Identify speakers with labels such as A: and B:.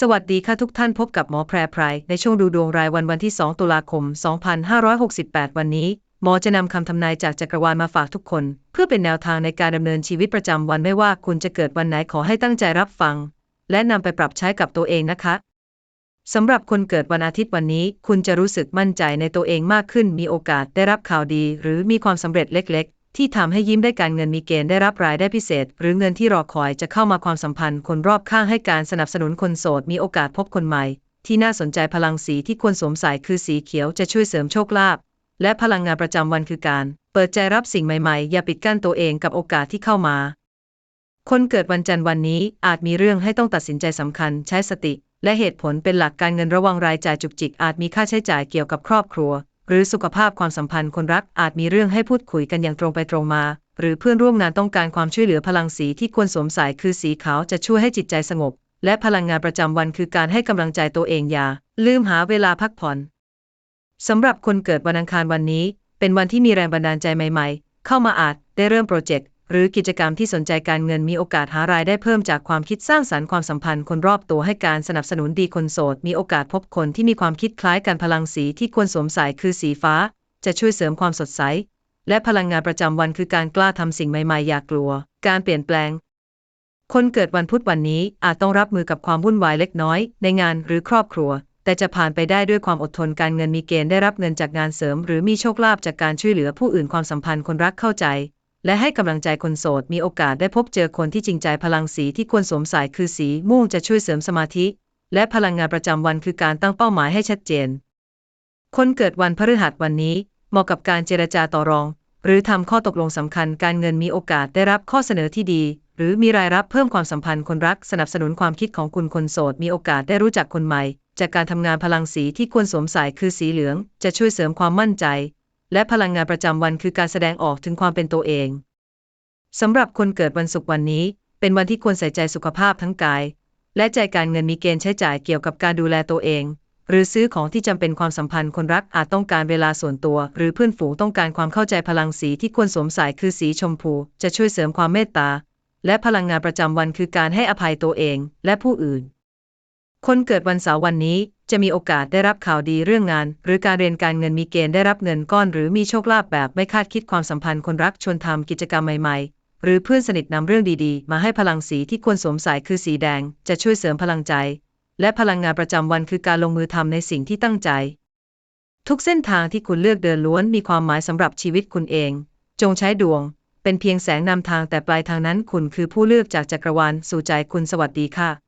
A: สวัสดีค่ะทุกท่านพบกับหมอแพรไพรในช่วงดูดวงรายวันวันที่ 2 ตุลาคม 2568 วันนี้ หมอจะนำคำทำนายจากจักรวาลมาฝากทุกคน เพื่อเป็นแนวทางในการดำเนินชีวิตประจำวันไม่ว่าคุณจะเกิดวันไหนขอให้ตั้งใจรับฟัง และนำไปปรับใช้กับตัวเองนะคะสำหรับคนเกิดวันอาทิตย์วันนี้ คุณจะรู้สึกมั่นใจในตัวเองมากขึ้น มีโอกาสได้รับข่าวดี หรือมีความสำเร็จเล็กๆ ที่ทำให้ยิ้มได้การเงินมีเกณฑ์ได้รับรายได้พิเศษ หรือเงินที่รอคอยจะเข้ามาความสัมพันธ์ คนรอบข้างให้การสนับสนุนคนโสด มีโอกาสพบคนใหม่ ที่น่าสนใจพลังสีที่ควรสวมใส่คือสีเขียวจะช่วยเสริมโชคลาภและพลังงานประจำวันคือการ เปิดใจรับสิ่งใหม่ๆ อย่าปิดกั้นตัวเองกับโอกาสที่เข้ามา คนเกิดวันจันทร์วันนี้อาจมีเรื่องให้ต้องตัดสินใจสำคัญ ใช้สติ และเหตุผลเป็นหลักการเงินระวังรายจ่ายจุกจิกอาจมีค่าใช้จ่ายเกี่ยวกับครอบครัว หรือสุขภาพความสัมพันธ์คนรักอาจมีเรื่องให้พูดคุยกันอย่างตรงไปตรงมา หรือเพื่อนร่วมงานต้องการความช่วยเหลือพลังสีที่ควรสวมใส่คือสีขาวจะช่วยให้จิตใจสงบ และพลังงานประจำวันคือการให้กำลังใจตัวเองอย่า ลืมหาเวลาพักผ่อนสำหรับคนเกิดวันอังคารวันนี้ เป็นวันที่มีแรงบันดาลใจใหม่ ๆ เข้ามาอาจได้เริ่มโปรเจกต์ หรือกิจกรรมที่สนใจการเงินมีโอกาสหารายได้เพิ่มจากความคิดสร้างสรรค์ความสัมพันธ์คนรอบตัวให้การสนับสนุนดีคนโสด มีโอกาสพบคนที่มีความคิดคล้ายกันพลังสีที่ควรสวมใส่คือสีฟ้า จะช่วยเสริมความสดใส และพลังงานประจำวันคือการกล้าทำสิ่งใหม่ๆอย่ากกลัว การเปลี่ยนแปลง คนเกิดวันพุธวันนี้อาจต้องรับมือกับความวุ่นวายเล็กน้อย ในงานหรือครอบครัว แต่จะผ่านไปได้ด้วยความอดทนการเงินมีเกณฑ์ได้รับเงินจากงานเสริม หรือมีโชคลาภจากการช่วยเหลือผู้อื่นความสัมพันธ์คนรักเข้าใจ และให้กำลังใจคนโสดมีโอกาสได้พบเจอคนที่จริงใจพลังสีที่ควรสวมใส่คือสีม่วงจะช่วยเสริมสมาธิ และพลังงานประจำวันคือการตั้งเป้าหมายให้ชัดเจน คนเกิดวันพฤหัสวันนี้ เหมาะกับการเจรจาต่อรอง หรือทำข้อตกลงสำคัญการเงินมีโอกาสได้รับข้อเสนอที่ดี หรือมีรายรับเพิ่มความสัมพันธ์คนรักสนับสนุนความคิดของคุณคนโสดมีโอกาสได้รู้จักคนใหม่ จากการทำงานพลังสีที่ควรสวมใส่คือสีเหลือง จะช่วยเสริมความมั่นใจ และพลังงานประจำวันคือการแสดงออกถึงความเป็นตัวเองสำหรับคนเกิดวันศุกร์วันนี้ เป็นวันที่ควรใส่ใจสุขภาพทั้งกาย และใจการเงินมีเกณฑ์ใช้จ่ายเกี่ยวกับการดูแลตัวเอง หรือซื้อของที่จำเป็นความสัมพันธ์คนรักอาจต้องการเวลาส่วนตัว หรือเพื่อนฝูงต้องการความเข้าใจพลังสีที่ควรสวมใส่คือสีชมพู จะช่วยเสริมความเมตตา และพลังงานประจำวันคือการให้อภัยตัวเอง และผู้อื่น คนเกิดวันเสาร์วันนี้ จะมีโอกาสได้รับข่าวดีเรื่องงาน หรือการเรียนการเงินมีเกณฑ์ได้รับเงินก้อนหรือมีโชคลาภแบบไม่คาดคิดความสัมพันธ์คนรักชวนทำกิจกรรมใหม่ๆ หรือเพื่อนสนิทนำเรื่องดีๆ มาให้พลังสีที่ควรสวมใส่คือสีแดง จะช่วยเสริมพลังใจ และพลังงานประจำวันคือการลงมือทำในสิ่งที่ตั้งใจ ทุกเส้นทางที่คุณเลือกเดินล้วนมีความหมายสำหรับชีวิตคุณเอง จงใช้ดวง เป็นเพียงแสงนำทางแต่ปลายทางนั้นคุณคือผู้เลือกจากจักรวาลสู่ใจคุณสวัสดีค่ะ